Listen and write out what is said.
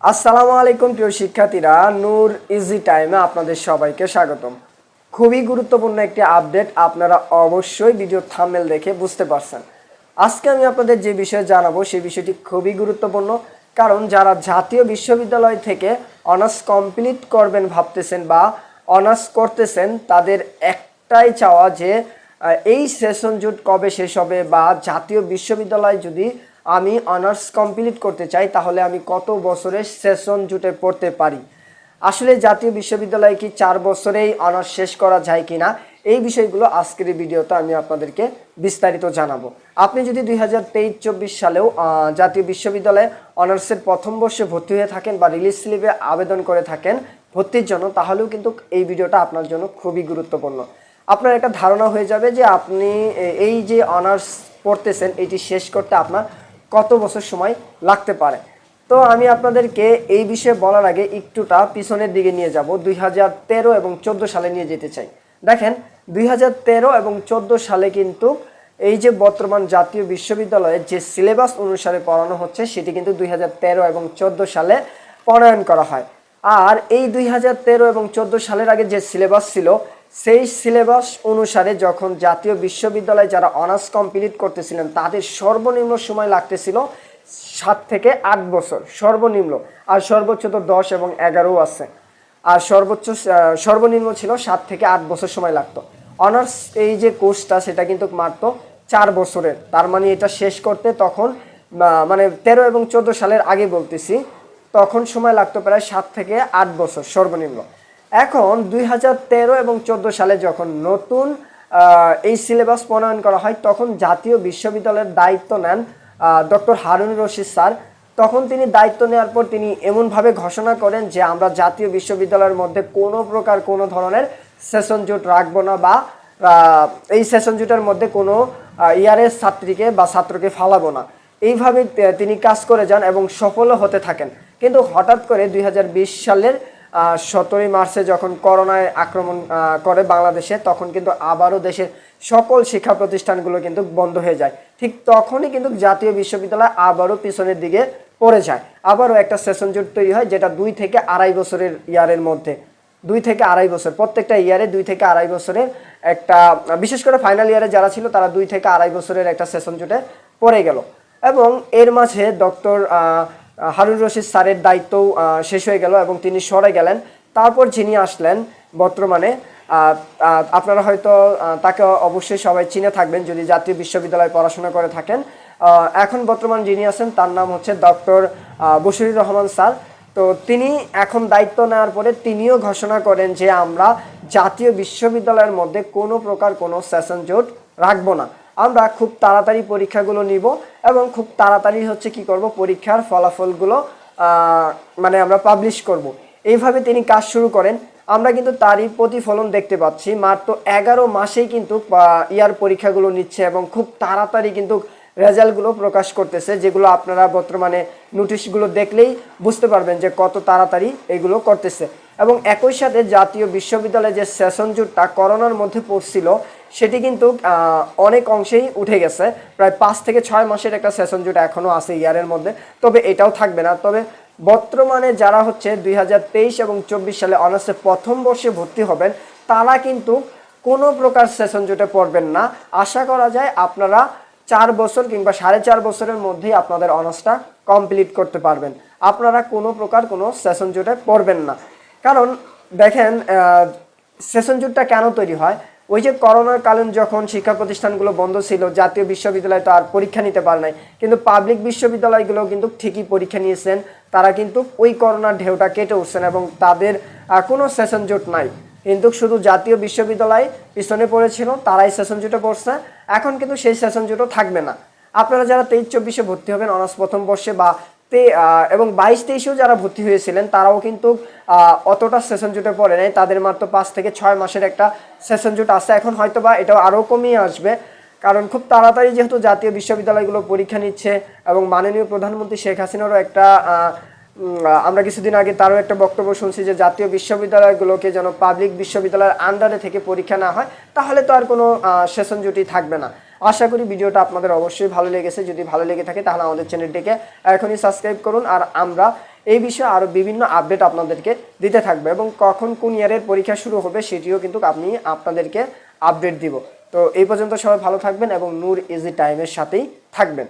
আসসালামু আলাইকুম, প্রিয় শিক্ষার্থীরা। নূর ইজি টাইমে আপনাদের সবাইকে স্বাগতম। খুবই গুরুত্বপূর্ণ একটি আপডেট আপনারা অবশ্যই ভিডিও থাম্বনেল দেখে বুঝতে পারছেন। আজকে আমি আপনাদের যে বিষয়ে জানাব, সেই বিষয়টি খুবই গুরুত্বপূর্ণ। কারণ যারা জাতীয় বিশ্ববিদ্যালয় থেকে অনার্স কমপ্লিট করবেন ভাবতেছেন বা অনার্স করতেছেন, তাদের একটাই চাওয়া যে এই সেশন জুট কবে শেষ হবে বা জাতীয় বিশ্ববিদ্যালয় যদি আমি অনার্স কমপ্লিট করতে চাই, তাহলে আমি কত বছরের সেশন জুটে পড়তে পারি? আসলে জাতীয় বিশ্ববিদ্যালয়ে কি চার বছরেই অনার্স শেষ করা যায় কি না এই বিষয়গুলো আজকের ভিডিওতে আমি আপনাদেরকে বিস্তারিত জানাব। আপনি যদি দুই হাজার তেইশ চব্বিশ সালেও জাতীয় বিশ্ববিদ্যালয়ে অনার্সের প্রথম বর্ষে ভর্তি হয়ে থাকেন বা রিলিজ স্লিপে আবেদন করে থাকেন ভর্তির জন্য, তাহলেও কিন্তু এই ভিডিওটা আপনার জন্য খুবই গুরুত্বপূর্ণ। আপনার একটা ধারণা হয়ে যাবে যে আপনি এই যে অনার্স পড়তেছেন, এটি শেষ করতে আপনার কত বছর সময় লাগতে পারে। তো আমি আপনাদেরকে এই বিষয়ে বলার আগে একটুটা পিছনের দিকে নিয়ে যাব, দুই হাজার তেরো এবং চোদ্দ সালে নিয়ে যেতে চাই। দেখেন, দুই হাজার তেরো এবং চোদ্দ সালে কিন্তু এই যে বর্তমান জাতীয় বিশ্ববিদ্যালয়ে যে সিলেবাস অনুসারে পড়ানো হচ্ছে, সেটি কিন্তু দুই হাজার তেরো এবং চোদ্দ সালে প্রণয়ন করা হয়। আর এই দুই হাজার তেরো এবং চোদ্দ সালের আগে যে সিলেবাস ছিল, সেই সিলেবাস অনুসারে যখন জাতীয় বিশ্ববিদ্যালয়ে যারা অনার্স কমপ্লিট করতেছিলেন, তাদের সর্বনিম্ন সময় লাগতেছিল সাত থেকে আট বছর, সর্বনিম্ন। আর সর্বোচ্চ তো দশ এবং এগারো আছে। আর সর্বোচ্চ সর্বনিম্ন ছিল সাত থেকে আট বছর সময় লাগতো। অনার্স এই যে কোর্সটা, সেটা কিন্তু মাত্র চার বছরের। তার মানে এটা শেষ করতে তখন মানে তেরো এবং চোদ্দ সালের আগে বলতেছি। তখন সময় লাগতো প্রায় সাত থেকে আট বছর সর্বনিম্ন। এখন দুই হাজার তেরো এবং চোদ্দ সালে যখন নতুন এই সিলেবাস প্রণয়ন করা হয়, তখন জাতীয় বিশ্ববিদ্যালয়ের দায়িত্ব নেন ডক্টর হারুন রশিদ স্যার। তখন তিনি দায়িত্ব নেওয়ার পর তিনি এমনভাবে ঘোষণা করেন যে আমরা জাতীয় বিশ্ববিদ্যালয়ের মধ্যে কোনো প্রকার কোনো ধরনের সেশন জোট রাখব না বা এই সেশন জোটের মধ্যে কোনো ইয়ারের ছাত্রীকে বা ছাত্রকে ফালাবো না। এইভাবে তিনি কাজ করে যান এবং সফলও হতে থাকেন। কিন্তু হঠাৎ করে দুই হাজার বিশ সালের সতেরোই মার্চে যখন করোনায় আক্রমণ করে বাংলাদেশে, তখন কিন্তু আবারও দেশের সকল শিক্ষা প্রতিষ্ঠানগুলো কিন্তু বন্ধ হয়ে যায়। ঠিক তখনই কিন্তু জাতীয় বিশ্ববিদ্যালয় আবারও পিছনের দিকে পড়ে যায়। আবারও একটা সেশন জোট তৈরি হয় যেটা দুই থেকে আড়াই বছরের ইয়ারের মধ্যে। দুই থেকে আড়াই বছর, প্রত্যেকটা ইয়ারে দুই থেকে আড়াই বছরের একটা, বিশেষ করে ফাইনাল ইয়ারে যারা ছিল তারা দুই থেকে আড়াই বছরের একটা সেশন জোটে পড়ে গেল। এবং এর মাঝে ডক্টর হারুন রশিদ স্যারের দায়িত্বও শেষ হয়ে গেল এবং তিনি সরে গেলেন। তারপর যিনি আসলেন বর্তমানে আপনারা হয়তো তাকে অবশ্যই সবাই চিনে থাকবেন যদি জাতীয় বিশ্ববিদ্যালয়ে পড়াশোনা করে থাকেন। এখন বর্তমান যিনি আছেন, তার নাম হচ্ছে ডক্টর বশিরুর রহমান স্যার। তো তিনি এখন দায়িত্ব নেওয়ার পরে তিনিও ঘোষণা করেন যে আমরা জাতীয় বিশ্ববিদ্যালয়ের মধ্যে কোনো প্রকার কোনো সেশন জোট রাখব না। আমরা খুব তাড়াতাড়ি পরীক্ষাগুলো নিব এবং খুব তাড়াতাড়ি হচ্ছে কি করব পরীক্ষার ফলাফলগুলো মানে আমরা পাবলিশ করব। এইভাবে তিনি কাজ শুরু করেন। আমরা কিন্তু তারই প্রতিফলন দেখতে পাচ্ছি। মাত্র এগারো মাসেই কিন্তু ইয়ার পরীক্ষাগুলো নিচ্ছে এবং খুব তাড়াতাড়ি কিন্তু রেজাল্টগুলো প্রকাশ করতেছে, যেগুলো আপনারা বর্তমানে নোটিশগুলো দেখলেই বুঝতে পারবেন যে কত তাড়াতাড়ি এগুলো করতেছে। এবং একই সাথে জাতীয় বিশ্ববিদ্যালয়ে যে সেশন জুটটা করোনার মধ্যে পড়ছিল সেটি কিন্তু অনেক অংশেই উঠে গেছে। প্রায় পাঁচ থেকে ছয় মাসের একটা সেশন জুট এখনও আছে ইয়ারের মধ্যে। তবে এটাও থাকবে না। তবে বর্তমানে যারা হচ্ছে দুই হাজার তেইশ এবং চব্বিশ সালে অনার্সে প্রথম বর্ষে ভর্তি হবেন, তারা কিন্তু কোনো প্রকার সেশন জুটে পড়বেন না। আশা করা যায় আপনারা চার বছর কিংবা সাড়ে চার বছরের মধ্যেই আপনাদের অনার্সটা কমপ্লিট করতে পারবেন। আপনারা কোনো প্রকার কোনো সেশন জুটে পড়বেন না। কারণ, দেখেন সেশন জুটটা কেন তৈরি হয়? ওই যে করোনার কালীন যখন শিক্ষা প্রতিষ্ঠানগুলো বন্ধ ছিল, জাতীয় বিশ্ববিদ্যালয় তো আর পরীক্ষা নিতে পারে নাই। কিন্তু পাবলিক বিশ্ববিদ্যালয়গুলো কিন্তু ঠিকই পরীক্ষা নিয়েছেন। তারা কিন্তু ওই করোনার ঢেউটা কেটে উঠছেন এবং তাদের কোনো সেশন জোট নাই। কিন্তু শুধু জাতীয় বিশ্ববিদ্যালয় পিছনে পড়েছিল, তারাই সেশন জুটে পড়ছে। এখন কিন্তু সেই সেশন জুটও থাকবে না। আপনারা যারা তেইশ চব্বিশে ভর্তি হবেন অনার্স প্রথম বর্ষে বা এবং বাইশ তেইশেও যারা ভর্তি হয়েছিলেন, তারাও কিন্তু অতটা সেশন জুটে পড়ে নাই। তাদের মাত্র পাঁচ থেকে ছয় মাসের একটা সেশন জুট আছে। এখন হয়তো বা এটাও আরও কমিয়ে আসবে। কারণ খুব তাড়াতাড়ি যেহেতু জাতীয় বিশ্ববিদ্যালয়গুলো পরীক্ষা নিচ্ছে এবং মাননীয় প্রধানমন্ত্রী শেখ হাসিনারও একটা আমরা কিছুদিন আগে তারও একটা বক্তব্য শুনছি যে জাতীয় বিশ্ববিদ্যালয়গুলোকে যেন পাবলিক বিশ্ববিদ্যালয়ের আন্ডারে থেকে পরীক্ষা না হয়, তাহলে তো আর কোনো সেশন জুটি থাকবে না। আশা করি ভিডিওটা আপনাদের অবশ্যই ভালো লেগেছে। যদি ভালো লেগে থাকে তাহলে আমাদের চ্যানেলটিকে এখনই সাবস্ক্রাইব করুন আর আমরা এই বিষয়ে আরও বিভিন্ন আপডেট আপনাদেরকে দিতে থাকবে এবং কখন কোন ইয়ারের পরীক্ষা শুরু হবে সেটিও কিন্তু আপনি আপনাদেরকে আপডেট দিব। তো এই পর্যন্ত সবাই ভালো থাকবেন এবং নূর ইজি টাইমের সাথেই থাকবেন।